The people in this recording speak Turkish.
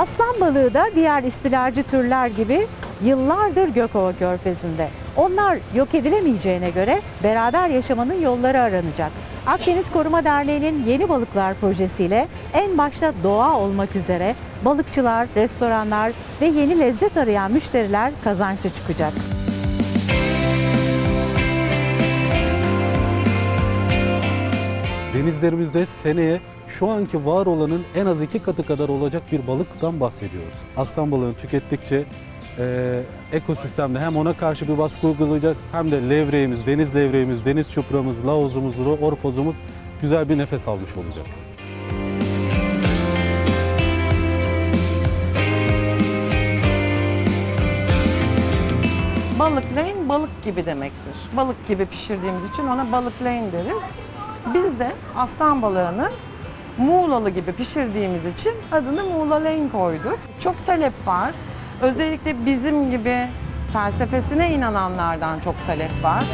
Aslan balığı da diğer istilacı türler gibi yıllardır Gökova Körfezi'nde. Onlar yok edilemeyeceğine göre beraber yaşamanın yolları aranacak. Akdeniz Koruma Derneği'nin Yeni Balıklar projesiyle en başta doğa olmak üzere balıkçılar, restoranlar ve yeni lezzet arayan müşteriler kazançlı çıkacak. Denizlerimizde seneye şu anki var olanın en az iki katı kadar olacak bir balıktan bahsediyoruz. Aslan balığını tükettikçe e, ekosistemde hem ona karşı bir baskı uygulayacağız hem de levreğimiz, deniz levreğimiz, deniz çupramız, laozumuz, orfozumuz güzel bir nefes almış olacak. Balık lane balık gibi demektir. Balık gibi pişirdiğimiz için ona balık lane deriz. Biz de aslan balığını Muğlalı gibi pişirdiğimiz için adını Muğla lane koyduk. Çok talep var. Özellikle bizim gibi felsefesine inananlardan çok talep var.